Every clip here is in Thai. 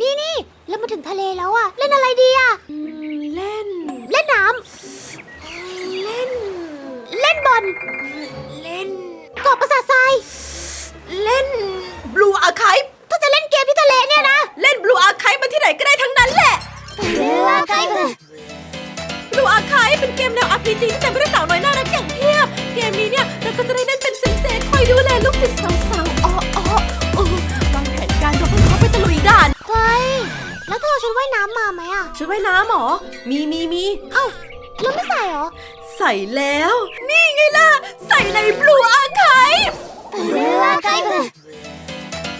นี่นี่เรามาถึงทะเลแล้วอะเล่นอะไรดีอะอืมเล่น เล่นน้เล่นำเล่นบอลเล่น เกาะประสาททรายเล่นบลูอาคายถ้าจะเล่นเกมที่ทะเลเนี่ยนะเล่นบลูอาคายมาที่ไหนก็ได้ทั้งนั้นแหละเรือไกลเลยบลูอาคายเป็นเกมแนว RPG ที่แต่ไม่ได้สาวน้อยน่ารักอย่างเทียบ เกมนี้เนี่ยเราก็จะได้เล่นเป็นเซนเซคอยดูแลลูกติดสาวๆ ชุดว่ายน้ำมาไหมอะชุดว่ายน้ำเหรอ มีมีมีเอ้าแล้วไม่ใส่เหรอ ใส่แล้ว นี่ไงล่ะ ใส่ในบลูอาคายเรือไกลเลย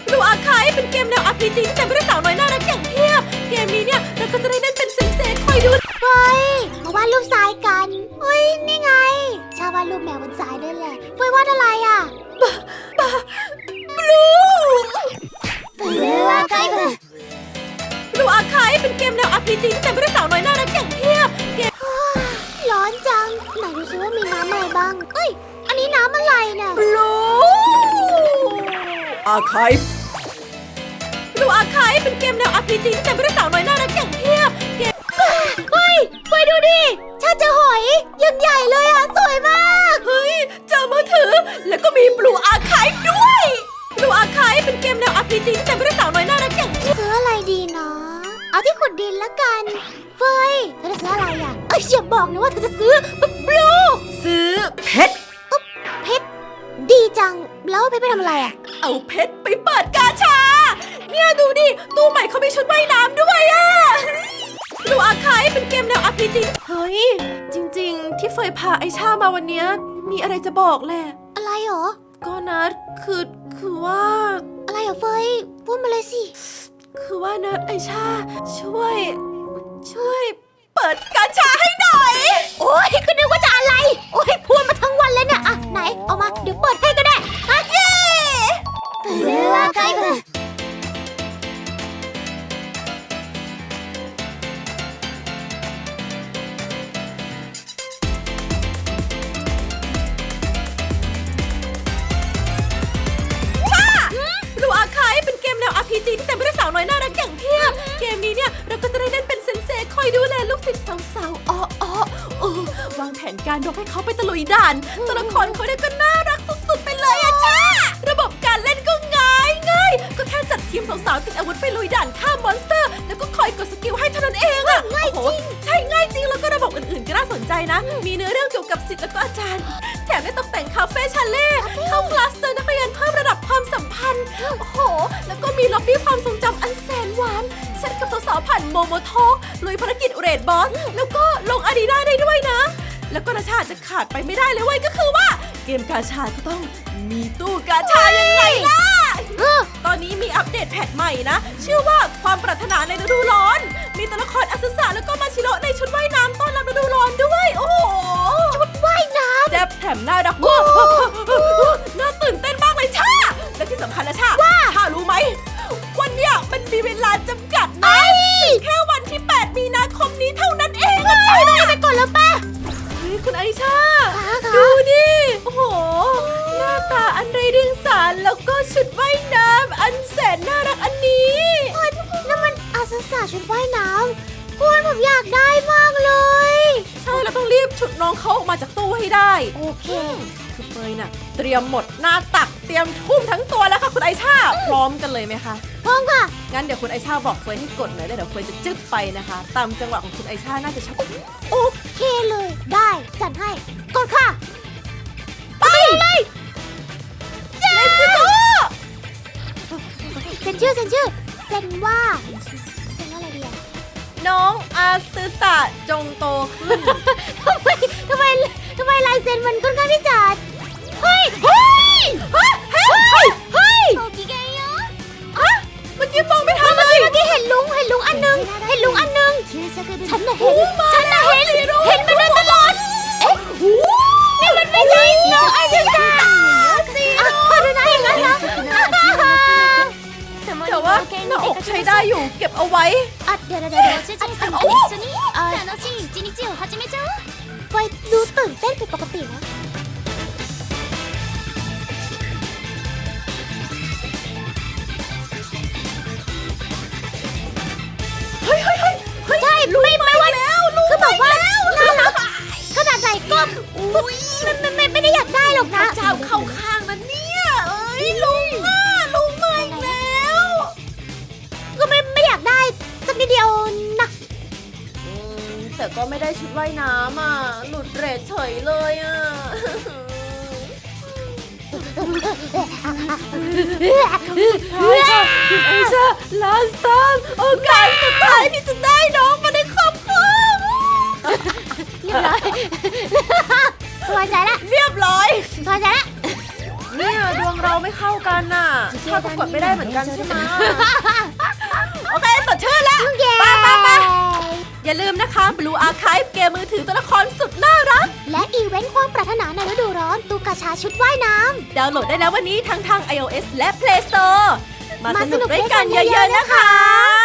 บลูอาคายเป็นเกมแนว RPG ที่แต่ไม่ได้สาวน้อยน่ารักอย่างเทียบ เกมนี้เนี่ยเราก็จะได้เล่นเป็นเซนเซคอยดูเฮ้ยมาวาดรูปทรายกันเฮ้ยนี่ไง ชาววาดรูปแมวบนทรายด้วยแหละเฟยวาดอะไรอะบ RPG ที่แต่ไม่ได้สาวน้อยน่ารักอย่างเทียบเกมร้อนจัง ไหนดูซิว่ามีน้ำอะไรบ้าง เอ้ย อันนี้น้ำอะไรเนี่ยบลูอาคายบลูอาคายเป็นเกมแนว RPG ที่แต่ไม่ได้สาวน้อยน่ารักอย่างเทียบเกม เอาที่ขุดดินละกันเฟยเธอจะซื้ออะไรอะเอ้ยอย่าบอกนะว่าเธอจะซื้อบลูซื้อเพชร เพชรดีจัง แล้วเพชรไปทำอะไรอะ เอาเพชรไปเปิดกาชา เนี่ยดูดิ ตู้ใหม่เขามีชุดว่ายน้ำด้วยอะดูอาคายเป็นเกมแนว RPG เฮ้ย จริงๆ ที่เฟยพาไอชามาวันเนี้ยมีอะไรจะบอกแหละ อะไรหรอ ก็นัดคือคือว่า อะไรเหรอเฟยพูดมาเลยสิ คือว่านัดไอชา ช่วย ช่วย เปิดกาชาให้ RPG ที่แต่ไม่ได้วยสาวน้อยน่ารักอย่างเทียบ เกมนี้เนี่ยเราก็จะได้เล่นเป็นเซนเซคอยดูแลลูกศิษย์สาวๆอ๋ออ๋อเออวางแผนการยกให้เขาไปตะลุยด่านตัวละครเขาเนี่ยก็น่ารักสุดๆไปเลยอะจ้าระบบการเล่นก็ง่ายง่ายก็แค่จัดทีมสาวๆติดอาวุธไปลุยด่านฆ่ามอนสเตอร์ แล้วก็คอยกดสกิลให้เท่านั้นเองอะง่ายจริงใช่ง่ายจริงแล้วก็ระบบอื่นๆก็น่าสนใจนะ มีเนื้อเรื่องเกี่ยวกับศิษย์แล้วก็อาจารย์ แถมได้ตกแต่งคาเฟ่ชาเล่เข้าคลาสเตอร์นักเรียนเพิ่มระดับ พันธ์โอ้โห แล้วก็มีล็อบบี้ความทรงจำอันแสนหวานแชทกับสาวๆผ่านโมโมทอกลุยภารกิจเรดบอส แล้วก็ลงอารีนาได้ด้วยนะ แล้วก็ราชาจะขาดไปไม่ได้เลยเว้ยก็คือว่า เกมกาชาก็ต้องมีตู้กาชายังไงล่ะเออตอนนี้มีอัปเดตแพทใหม่นะ ชื่อว่าความปรารถนาในฤดูร้อน มีตัวละครอัศสาแล้วก็มาชิโร่ในชุดว่ายน้ำต้อนรับฤดูร้อนด้วย โอ้โห ชุดว่ายน้แซ่บแถมน่ารักมากน่าตื่น และที่สำคัญนะชาว่าชารู้ไหม วันเนี้ยมันมีเวลาจำกัดนะแค่วันที่ 8 มีนาคมนี้เท่านั้นเองอะชาำไปก่อนแล้วป่ะเฮ้ยคุณไอชาค่ะค่ะดูดิ โอ้โห หน้าตาอันไรเดียงสารแล้วก็ชุดว่ายน้ำอันแสนน่ารักอันนี้คุณนั่นมันอาสาสาชุดว่ายน้ำคุณผมอยากได้มากเลย ใช่เราต้องรีบฉุดน้องเขาออกมาจากตู้ให้ได้ โอเค คือเฟยน่ะเตรียมหมดหน้าตักเตรียมทุ่มทั้งตัวแล้วค่ะคุณไอชาพร้อมกันเลยไหมคะพร้อมค่ะงั้นเดี๋ยวคุณไอชาบอกเฟยให้กดหน่อยแล้วเดี๋ยวเฟยจะจึ๊บไปนะคะ ตามจังหวะของคุณไอชาน่าจะชอบโอเคเลย ได้จัดให้กดค่ะ ไปเลยเลสโกเซ็นชื่อเซ็นชื่อเซ็นว่าเซ็นว่าอะไรดีอะน้องอาซึตะจงโตขึ้น ฉันน่ะเห็น ฉันน่ะเห็น เห็นมันโดยตลอด เอ๊ะนี่มันไม่ใช่ลุงอันนึงจ้าอ่ะขอดูนะอย่างนั้นนะ แต่ว่าหน้าอกใช้ได้อยู่ เก็บเอาไว้ อ่ะเดี๋ยวเดี๋ยวเดี๋ยว ご主人様と一緒に楽しい一日を始めちゃおう ไฟดูตื่นเต้นผิดปกตินะ แต่ก็ไม่ได้ชุดว่ายน้ำอะ หลุดเรทเฉยเลยอะเอชาลาสตามโอกาสสุดท้ายที่จะได้น้องมาในครอบครัวเรียบร้อยสบายใจละเรียบร้อยสบายใจละเนี่ยดวงเราไม่เข้ากันน่ะถ้าก็กดไม่ได้เหมือนกันใช่ไหมโอเคสดชื่นแล้วไปไปไป อย่าลืมนะคะ Blue Archive เกมมือถือตัวละครสุดน่ารัก และอีเวนต์ความปรารถนาในฤดูร้อนตูกาชาชุดว่ายน้ดาวน์โหลดได้แล้ววันนี้ทั้งทาง iOS และ Play Store มาสนุกด้วยกันเยอะๆนะคะ